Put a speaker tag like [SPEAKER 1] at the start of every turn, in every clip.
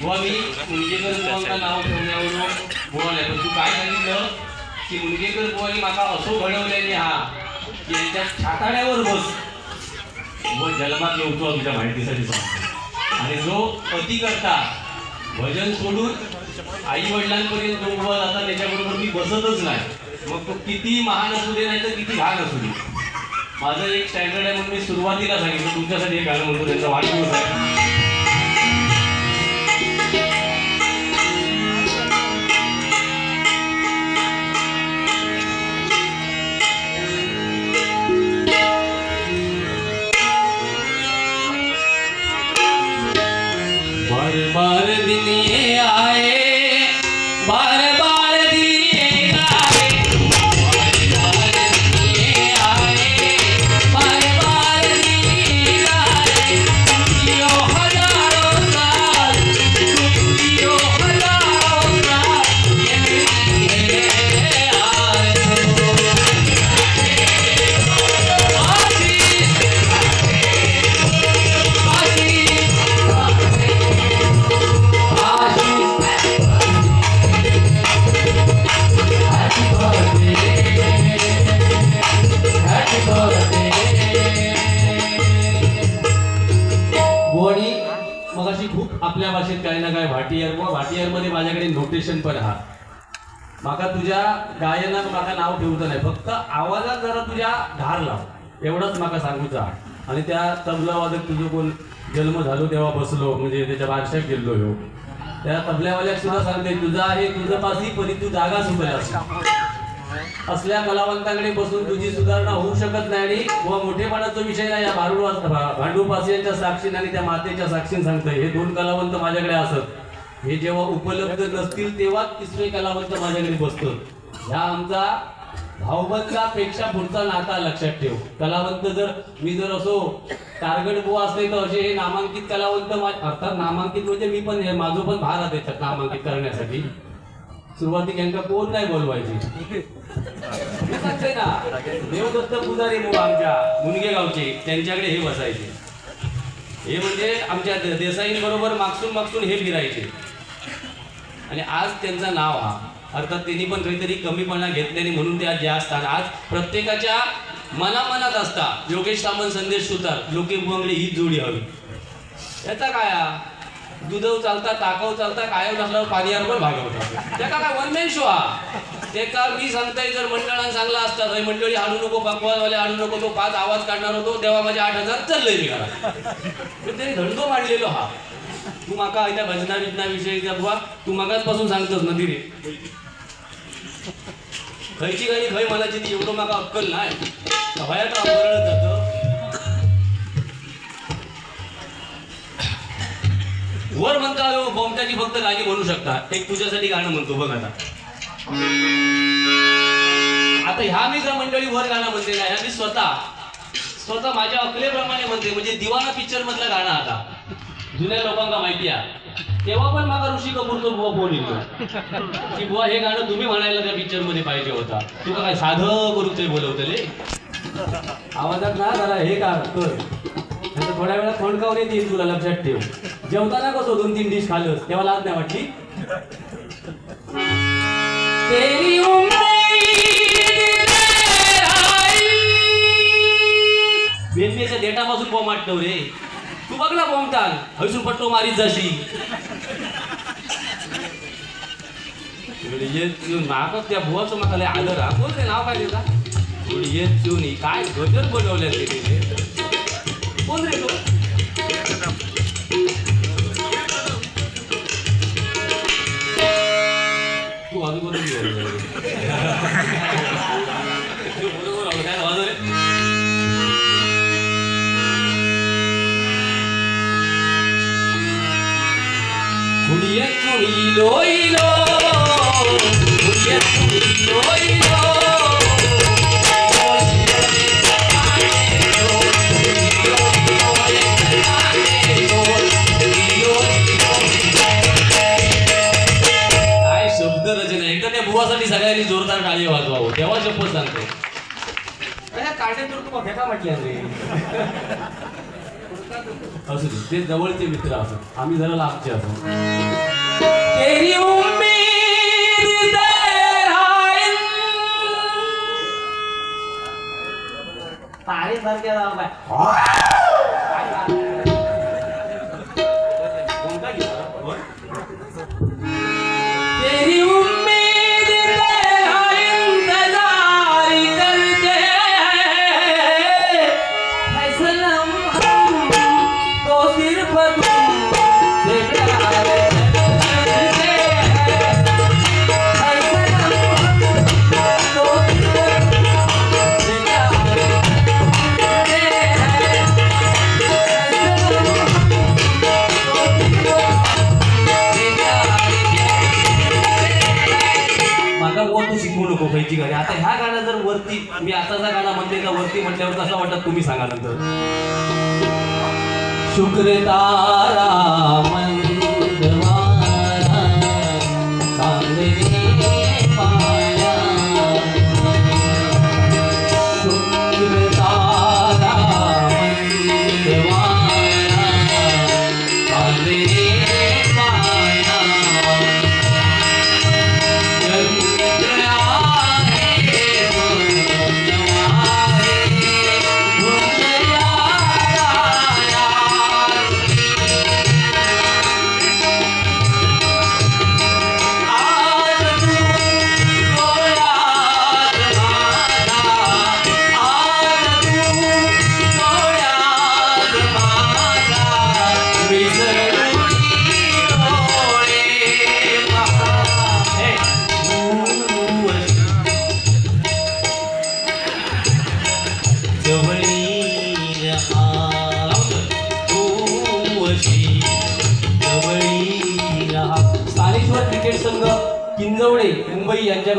[SPEAKER 1] बुवा मी मुलगेकर बुवांका नाव ठेवण्यावरून बोलले पण तू काय सांगितलं? की मुलगेकर बुवानी माका असो घडवल्याने हा की यांच्या छाताड्यावर बस. व जन्मात येऊतो तुझ्या माहितीसाठी सांगतो आणि जो पती करता भजन सोडून आई वडिलांपर्यंत जो उभा जाता त्याच्याबरोबर मी बसतच नाही. मग तो किती महान असू दे नाही तर किती घाण असू दे. माझं एक स्टँडर्ड आहे म्हणून मी सुरुवातीला सांगितलं तुमच्यासाठी एक गाणं म्हणतो त्याचा वाढदिवस आहे. फक्त आवाजात जरा तुझ्या धार लाव. एवढंच माका सांगूचा आणि त्या तबला वादक तुझं कोण जन्म झालो तेव्हा बसलो म्हणजे त्याच्या बारशाक गेलो ह्यो. त्या तबल्यावाल्याक सुद्धा सांगते तुझा आहे तुझं पासी परी तू जागा सुकलास असल्या कलावंताकडे बसून तुझी सुधारणा होऊ शकत नाही आणि व मोठेपणाचा विषय नाही या भांडू भांडूपासियांच्या साक्षीने आणि त्या मातेच्या साक्षीने सांगतोय हे दोन कलावंत माझ्याकडे असत. हे जेव्हा उपलब्ध नसतील तेव्हाच तिसरे कलावंत माझ्याकडे बसतो ह्या आमचा भावबंदापेक्षा पुढचा नाता लक्षात ठेव. कलावंत जर मी जर असो टार्गेट बुवा असले तर असे हे नामांकित कलावंत अर्थात नामांकित म्हणजे मी पण माझं पण भार आहे त्याच्यात नामांकित करण्यासाठी. सुरुवातीक यांका कोण नाही बोलवायची? सांगते ना देवदत्त पुजारी मुलं आमच्या मुनगे गावचे त्यांच्याकडे हे बसायचे. हे म्हणजे आमच्या देसाईंबरोबर मागसून मागसून हे फिरायचे. आणि आज त्यांचं नाव हा. अर्थात त्यांनी पण काहीतरी कमीपणा घेतल्याने म्हणून त्या ज्या जे असतात आज प्रत्येकाच्या मनामनात असता. योगेश सामंत संदेश सुतार लोके बुवांगडे हीच जोडी हवी. याचा काय दुधव चालता ताकव चालता कायव नसल्यावर पाणीवर पण भागवतात त्याका काय वन मॅन शो हा? ते का मी सांगताय जर मंडळानं सांगला असता तर मंडळी हाडू नको पकवाजवाले हाडू नको तो पाच आवाज काढणार होतो तेव्हा माझे आठ हजार चाललंय मी घरात. त्यांनी धंदो मांडलेलो हा. तू माका आयत्या भजना बिजना विषयी बुवा तू मगाचपासून सांगतोस ना रे खयची गाणी खय मनाची ती एवढं माका अक्कल नाही. भयात आंदोलन जात. वर म्हणता बोमट्याची फक्त गाणी म्हणू शकता. एक तुझ्यासाठी गाणं म्हणतो बघ आता. आता ह्या मी जर मंडळी वर गाणं म्हणते ना ह्या मी स्वतः. स्वतः माझ्या अकलेप्रमाणे म्हणते म्हणजे दिवाना पिक्चर मधलं गाणं आता. जुन्या लोकांना माहिती आहे. तेव्हा पण मला ऋषी कपूरचा बुवा फोन येतो. की बुवा हे गाणं तुम्ही म्हणायला त्या पिक्चरमध्ये पाहिजे होता. तुला काय साधं करू ते बोलवतले? आवाजात ना जरा हे का कर. थोड्या वेळात फोन येतील तुला लक्षात ठेव. जेवताना कसं दोन तीन डिश खालस तेव्हा लाज नाही वाटली? तेरी बेदनेच्या देटापासून बॉम्ब आटतो रे तू बघ ना बॉम्ब टाल हयसून पट्टो मारीत जाशी येत नाकच त्या बुवाचं म्हाका लय आदर हा कोण रे नाव काय त्याचा येत चुनी काय गजर बनवल्या ते तिने? कोण रे तू? रचना एकदा त्या बुवासाठी सगळ्यांनी जोरदार टाळी वाजवावं. तेव्हा शपथ सांगतो? अरे काढे तर तू बघा म्हटल्या रे असू दे ते जवळचे मित्र असत आम्ही जरा लांबचे असो तेरी उम्मीद तेरा का वरती वाटत? तुम्ही सांगा नंतर. शुक्र तारा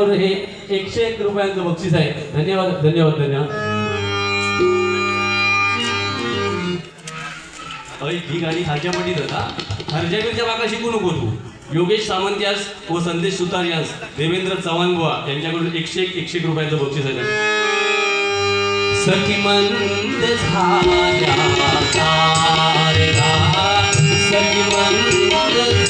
[SPEAKER 1] मुंबई हे एकशे एक रुपयांचं बक्षीस आहे. धन्यवाद धन्यवाद धन्यवाद. अय, ही गाणी खालच्या पट्टीत होता. हरजावीरच्या बागा शिकू नको तू. योगेश सामंत यास व संदेश सुतार यास. देवेंद्र चव्हाण बुवा यांच्याकडून एकशे एक एकशे एक रुपयांचं बक्षीस आहे. सखी मंद झाल्या सखी मंद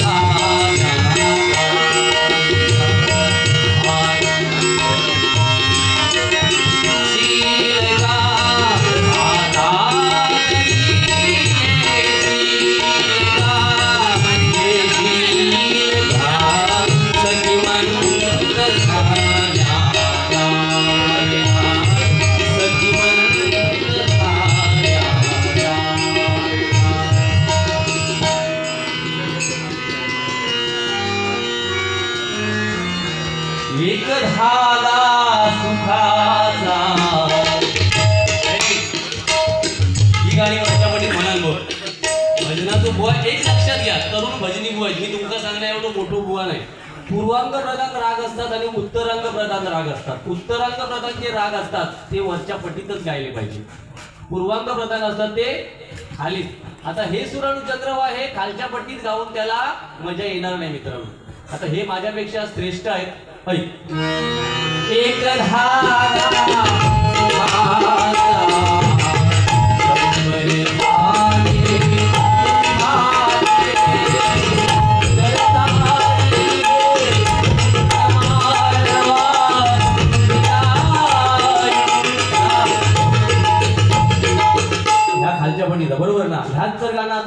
[SPEAKER 1] राग असतात आणि उत्तरांग प्रधान राग असतात. उत्तरांग प्रधान जे राग असतात ते वरच्या पटीतच गायले पाहिजे. पूर्वांग प्रधान असतात ते खाली आता हे सुराणू हे खालच्या पट्टीत गाऊन त्याला मजा येणार नाही मित्रांनो. आता हे माझ्यापेक्षा श्रेष्ठ आहेत. ऐक एक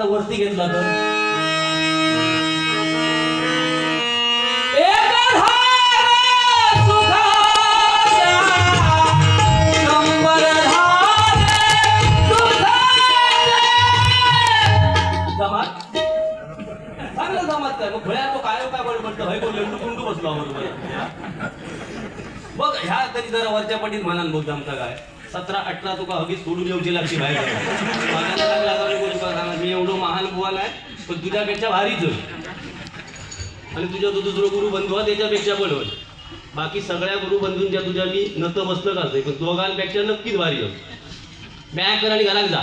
[SPEAKER 1] बोललो वरती घेतला तर? बघ ह्या तरी जरा वरच्या पटीत म्हणाल बघ जमता काय. सतरा अठरा तुका हगीच सोडून येऊची लागते बाहेर मी एवढं महान बुवा आहे पण तुझ्यापेक्षा भारीच होईल. आणि तुझ्या तो दुसरं गुरु बंधू हा त्याच्यापेक्षा पण होईल. बाकी सगळ्या गुरु बंधूंच्या तुझ्या मी नत मस्तक असते पण दोघांपेक्षा नक्कीच भारी होय बॅग कर आणि घरात जा.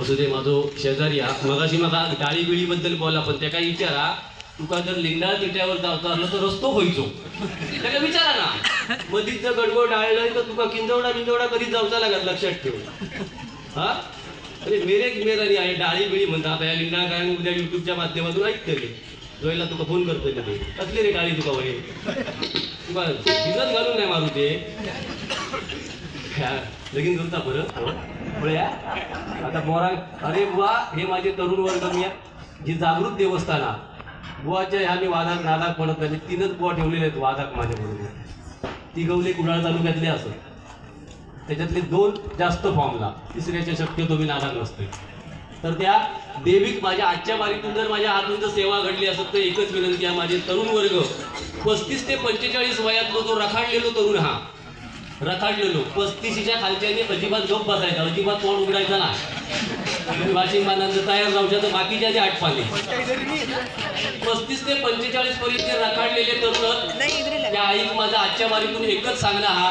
[SPEAKER 1] असू दे माझो शेजारी हा मगाशी मला डाळी बिळी बद्दल बोला पण त्या काही विचारा. तुका जर लिंगडा तिट्यावर जावचं असलं तर रस्तो खंयचो त्याला विचारा ना. मधीच जर गडबड आळलंय तर तुका किंजवडा बिंजवडा कधीच जावचा लागत लक्षात ठेव. हा? अरे मेरेक मेर आणि डाळी बिळी म्हणतात आता या लिंगडा काय उद्या युट्यूबच्या माध्यमातून ऐकतले जोयला तुका फोन करतले ते कसली रे डाळी तुका वय तुका भिजत घालून नाही मारू ते. लगीन करता परत. हो? पळया आता मोरा अरे बुवा हे माझे तरुण वर्ग मी जी जागृत आहे. बुवाच्या ह्या मी वादाक नादाक पडत नाही. तीनच बुवा ठेवलेले आहेत वादाक माझ्या बरोबर. ती गवले कुडाळ तालुक्यातले असत त्याच्यातले दोन जास्त फॉर्मला तिसऱ्याच्या शक्यतो मी नादाक नसते तर त्या देवीक माझ्या आजच्या बारीतून जर माझ्या हातून जर सेवा घडली असत तर एकच विनंती आहे माझे तरुण वर्ग. पस्तीस ते पंचेचाळीस वयातलो जो रखाडलेलो तरुण हा. रखाडलेलो. पस्तीसच्या खालच्याने अजिबात झोप बसायचा. अजिबात तोंड उघडायचा ना वाशिंग बांधांचं तयार राहूच्या तर बाकीच्या जे आठ पस्तीस ते पंचेचाळीस पर्यंत रखाडलेले तरुण त्या आईक माझा आजच्या वारीतून एकच सांगणं हा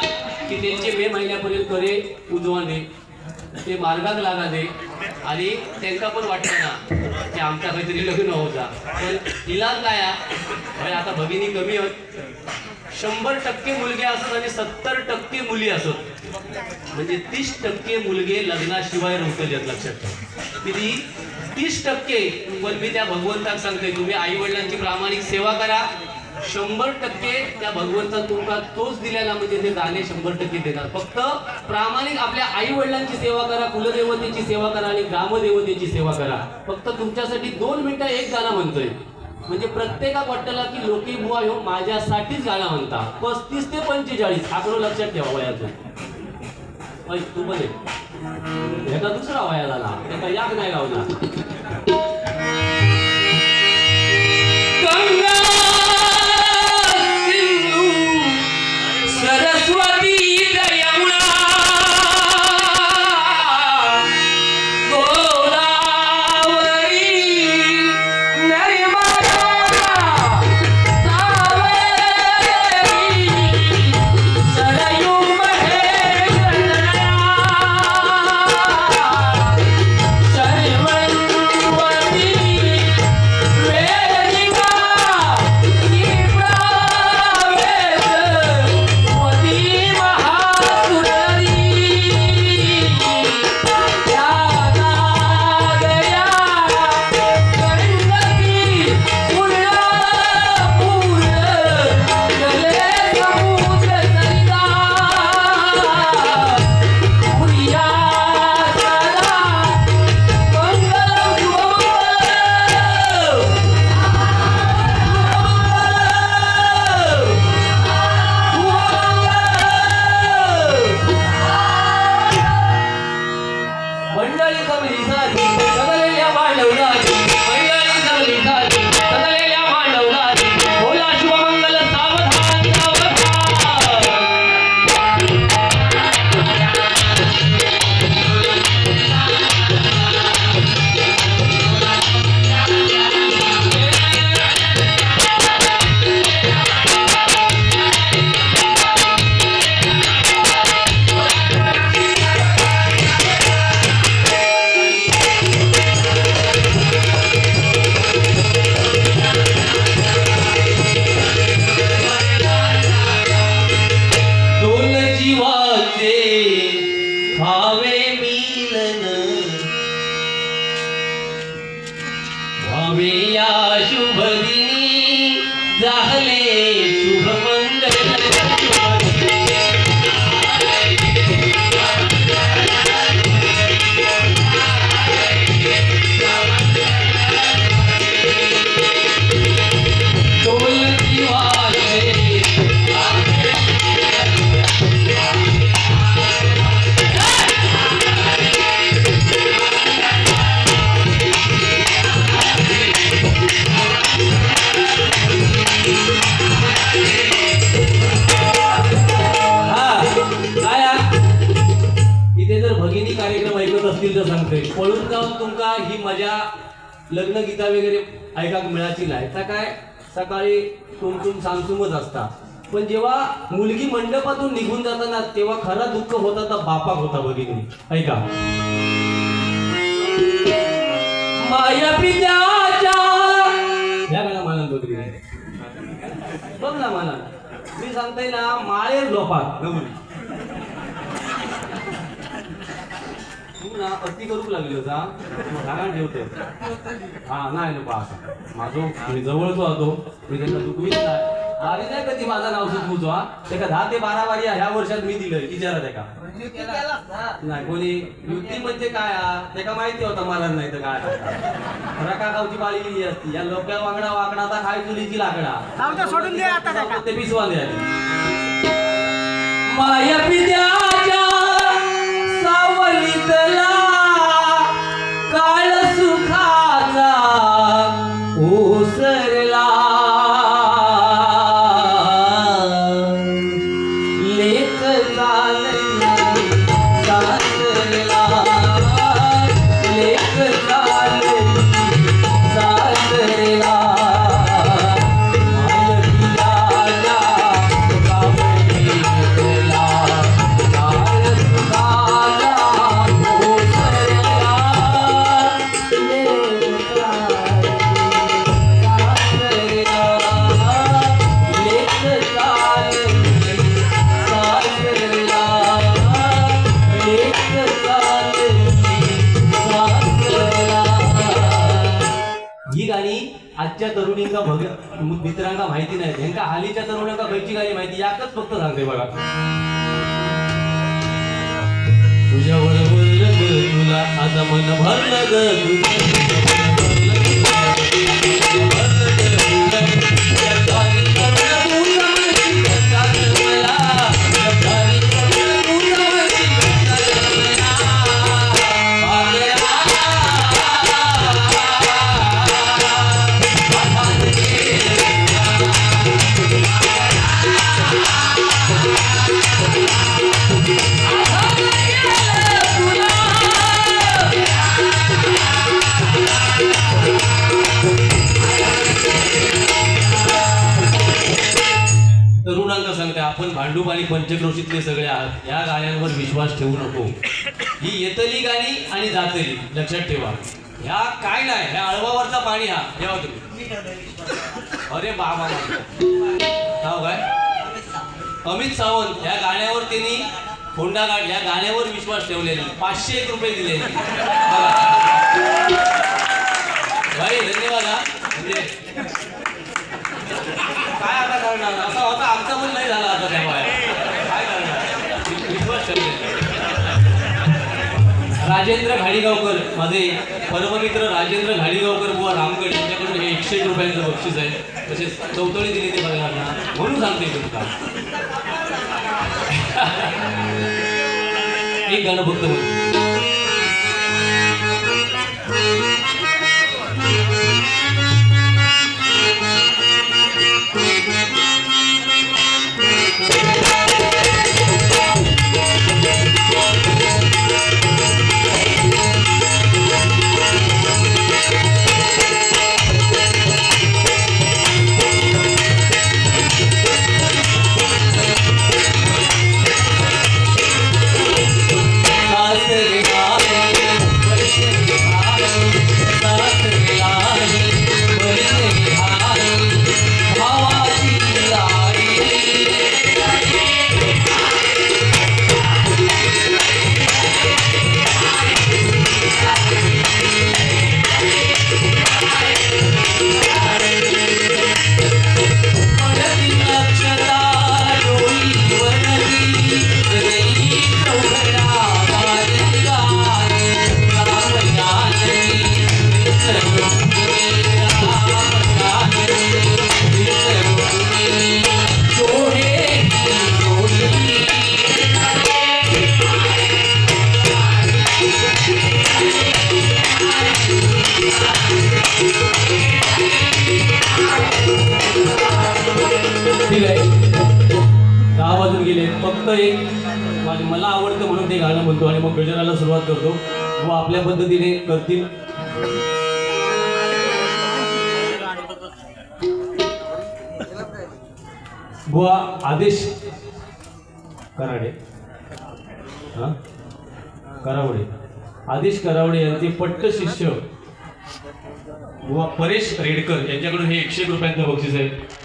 [SPEAKER 1] की त्यांचे मे महिन्यापर्यंत करे उजवण ते मार्गात लागा दे. आणि त्यांना पण वाटतं ना की आमच्या काहीतरी लग्न होता पण इलाज काय हा? म्हणजे आता भगिनी कमी होत शंभर टक्के मुलगे असत आणि सत्तर टक्के मुली असत. म्हणजे तीस टक्के मुलगे लग्नाशिवाय रवतले आहेत लक्षात ठेवा. किती? तीस टक्के. पण मी त्या भगवंताक सांगते तुम्ही आई वडिलांची प्रामाणिक सेवा करा. शंभर टक्के त्या भगवंता तुमका तोच दिलेला म्हणजे ते दाणे शंभर टक्के देणार. फक्त प्रामाणिक आपल्या आई वडिलांची सेवा करा कुलदेवतेची सेवा करा आणि ग्रामदेवतेची सेवा करा. फक्त तुमच्यासाठी दोन मिनिटं एक गाणं म्हणतोय. म्हणजे प्रत्येका वाटतला की लोकी बुवा ह्यो माझ्यासाठीच गाणं म्हणता. पस्तीस ते पंचेचाळीस आकडो लक्षात ठेवा वयाचं तू पण ह्याचा दुसरा वया झाला त्याचा याक नाही लावला. Được. तुला सांगतय. पळून जाऊन तुमका ही मजा लग्न गीता वगैरे ऐकाक मिळाची नाही. तर काय सकाळी तुमतून सांगतूमच असता. पण जेव्हा मुलगी मंडपातून निघून जाताना तेव्हा खरा दुःख होता तर बापाक होता भगिनी ऐका. माया पित्याच्या ह्या मानन बघितली. बघ ना मला मी सांगताय ना माळेर झोपात. ना अति करूक लागली होता. सांगा ठेवतो हा नाही नको असं. माझो मी जवळचो होतो. मी त्यांना चुकवीत नाही आधी नाही कधी माझं नाव सुचवूचो हा? त्याका दहा ते बारा वारी ह्या वर्षात मी दिलंय विचारा त्याका नाही कोणी? युती म्हणजे काय हा? त्याका माहिती होता मला नाही तर काय? रका गावची पाळी गेली असती. या लोक्या वांगडा वाकडा आता खाय चुलीची लाकडा.
[SPEAKER 2] सोडून दे आता.
[SPEAKER 1] ते पिसवा द्या माया पित्याच्या सावलीतला मित्रांका माहिती नाही. ह्यांका हालीच्या तरुणांका खयची गाणी माहिती? याकच फक्त सांगते बघा. तुझ्यावर बोललं तुला आता मन भरलं ग. पंचक्रोशीतले सगळे आहात या गाण्यांवर विश्वास ठेवू नको. ही येतली गाणी आणि जातली लक्षात ठेवा. ह्या काय नाही ह्या अळवावरचा पाणी हा. ठेवा तुम्ही. अरे बाबा. नाव काय? अमित सावंत. या गाण्यावर त्यांनी होंडा गाड या गाण्यावर विश्वास ठेवलेला. पाचशे एक रुपये दिले. भाई धन्यवाद हा. म्हणजे काय आता करणार? असा होता आमचा पण नाही झाला आता राजेंद्र घाडीगावकर माझे परममित्र राजेंद्र घाडीगावकर बुवा रामगड यांच्याकडून हे एकशे एक रुपयांचं बक्षीस आहे. तसेच चौतळी दिली ते बघायला म्हणून सांगते तुमका एक गाणं फक्त म्हणून गेले एक. मला आवडतं म्हणून ते गाणं म्हणतो आणि मग गजराला सुरुवात करतो. व आपल्या पद्धतीने करतील. गोवा आदेश. कराडे. हा? करावडे. आदेश करावडे यांचे पट्ट शिष्य. गोवा परेश रेडकर यांच्याकडून हे एकशे रुपयांचं बक्षीस आहे.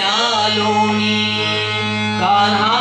[SPEAKER 2] विकण्या लोणी कान्हा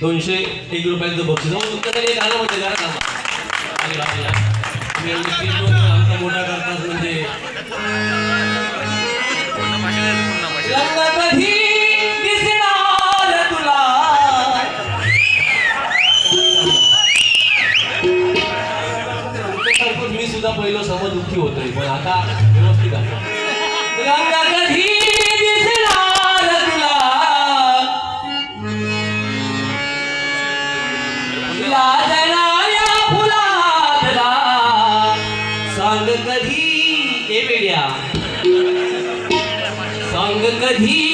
[SPEAKER 1] दोनशे एक रुपयांचं बक्षीस. अहो, तुमच्याकडे एक गाणं म्हणते जरा आमचा मोठा करताच म्हणजे.
[SPEAKER 2] सांग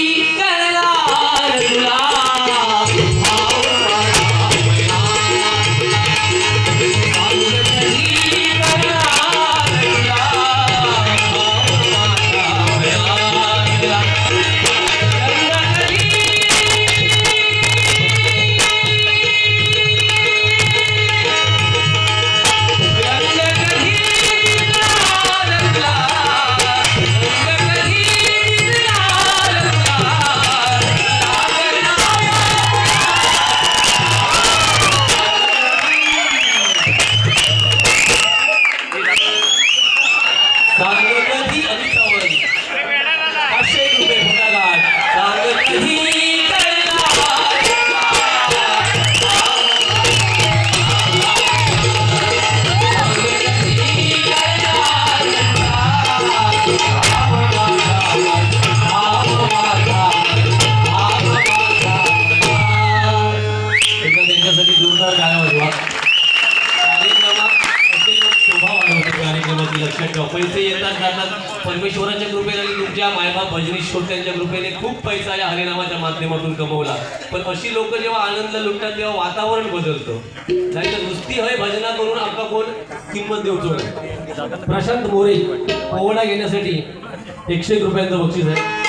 [SPEAKER 2] कधी
[SPEAKER 1] माध्यमातून कमवला. पण अशी लोक जेव्हा आनंद लुटतात तेव्हा वातावरण बदलतं. नाही तर नुसती हय भजना करून आपला कोण किंमत देऊचो नाही. प्रशांत मोरे पोवडा घेण्यासाठी एकशे रुपयांचं बक्षीस आहे.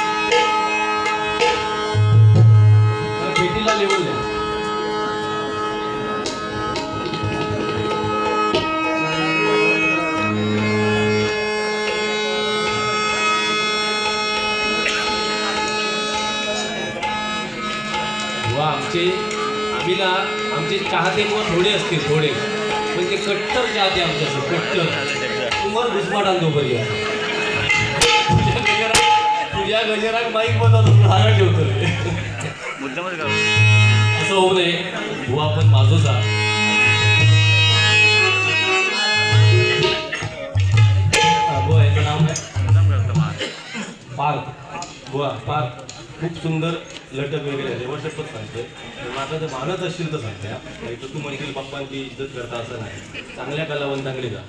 [SPEAKER 1] ना आमचे चाहते मग थोडे असतील थोडे. पण ते कट्टर चाहते आमच्या कट्टर. आणतो पर्या तुझ्या गजरात माईक बनवतो हारा ठेवतो असं होऊ नये. बुवा पण माझोचा पार्क. बुवा पार्क. खूप सुंदर. लटक वगैरे आहे देवा सांगते. पण आता जर मानत असशील तर सांगते नाही तर तू म्हणशील बाप्पांची इज्जत करता असं नाही. चांगल्या कलावंत चांगले का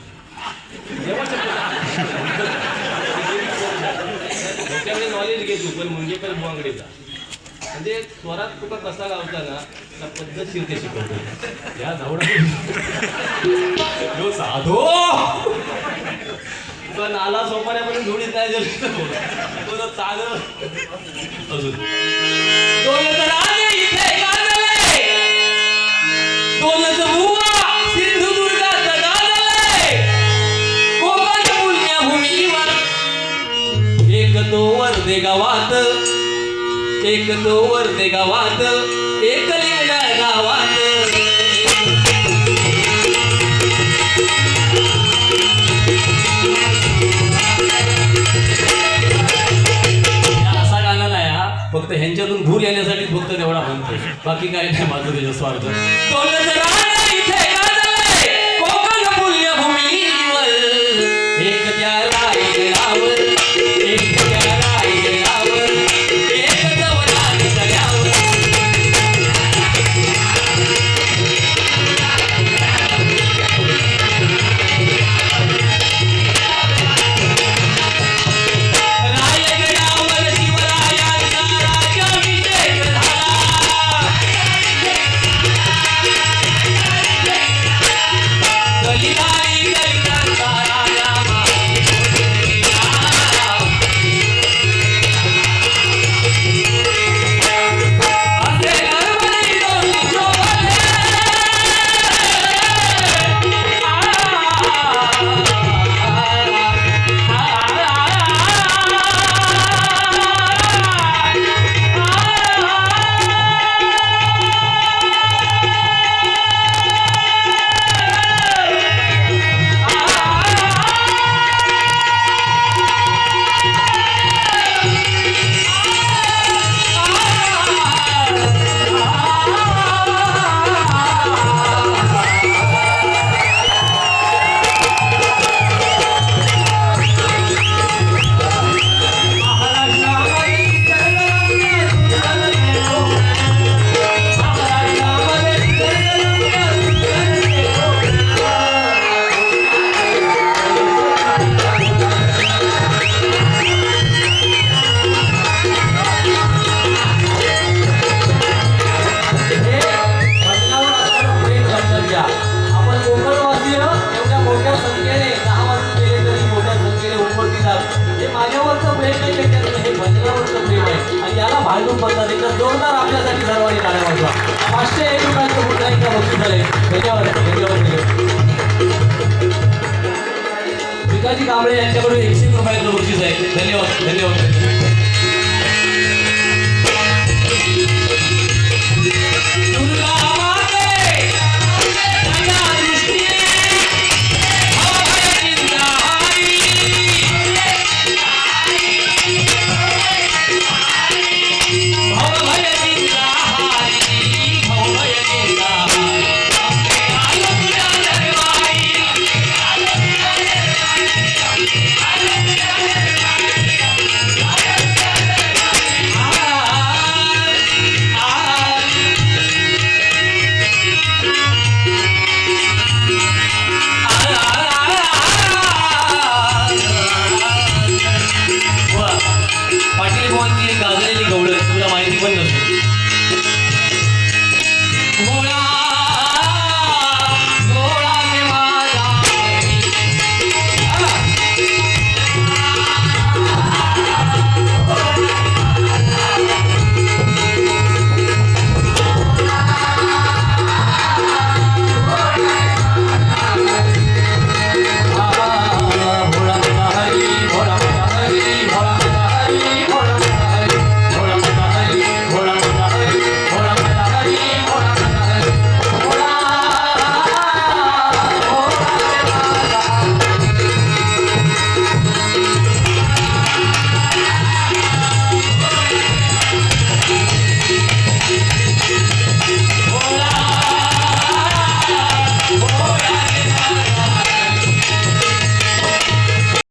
[SPEAKER 1] त्याच्याकडे नॉलेज घे तू पण मुंजेकर बुवांकडे जा. म्हणजे स्वरात तुका कसा गावता ना त्या पद्धतशीर ते शिकवतो. या धावडा. साधो! तो नाला सोपाऱ्यापर्यंत थोडी तयार दिली. तुझं चांगलं अजून.
[SPEAKER 2] एक दोवर दे गावात एक दोवर दे गावात एक
[SPEAKER 1] फक्त ह्यांच्यातून भूर येण्यासाठी फक्त तेवढा म्हणतो बाकी काय नाही माझं त्याच्या स्वार्थ कांबळे यांच्याकडून एकशे रुपयाचं बक्षीस आहे. धन्यवाद धन्यवाद.